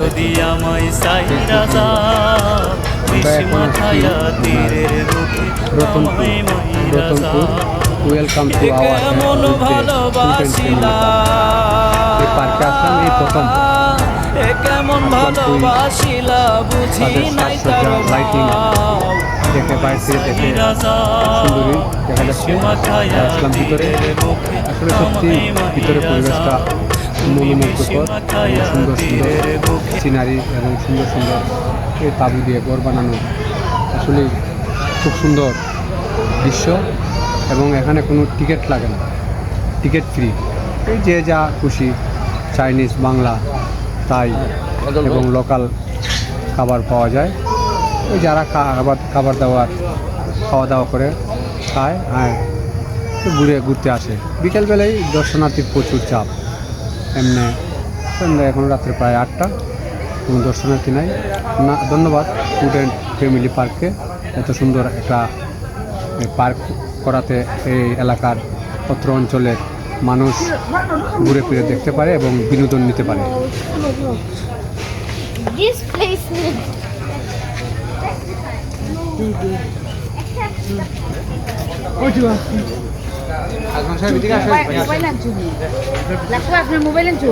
যদি আমায় সাইরা welcome to our কেমন ভালোবাসিলা পার্কে আসলাম এই প্রথম। কেমন ভালোবাসিলা বুঝি নাই তার দেখে বাইরে থেকে দেখে সুন্দরী দেখা যাচ্ছে। আসলাম ভিতরে। আসলে সত্যি ভিতরে পরিবেশটা মনোমুগ্ধকর সুন্দর সুন্দর সিনারি এবং সুন্দর সুন্দর এই তাবু দিয়ে ঘর বানানো আসলে খুব সুন্দর দৃশ্য এবং এখানে কোনো টিকিট লাগে না। Ticket free. এই যে যা খুশি চাইনিজ বাংলা তাই এবং লোকাল খাবার পাওয়া যায়। ওই যারা খাবার খাবার দাবার খাওয়া দাওয়া করে খায় একটু ঘুরে ঘুরতে আসে। বিকেলবেলায় দর্শনার্থীর প্রচুর চাপ। এমনি সন্ধ্যা এখন রাত্রে প্রায় আটটা কোনো দর্শনার্থী নাই। না ধন্যবাদ স্টুডেন্ট ফ্যামিলি পার্ককে এত সুন্দর একটা পার্ক করাতে এই এলাকার অত্র অঞ্চলের মানুষ ঘুরে ফিরে দেখতে পারে এবং বিনোদন নিতে পারে। আনছো লাগবে আপনার মোবাইল আনছো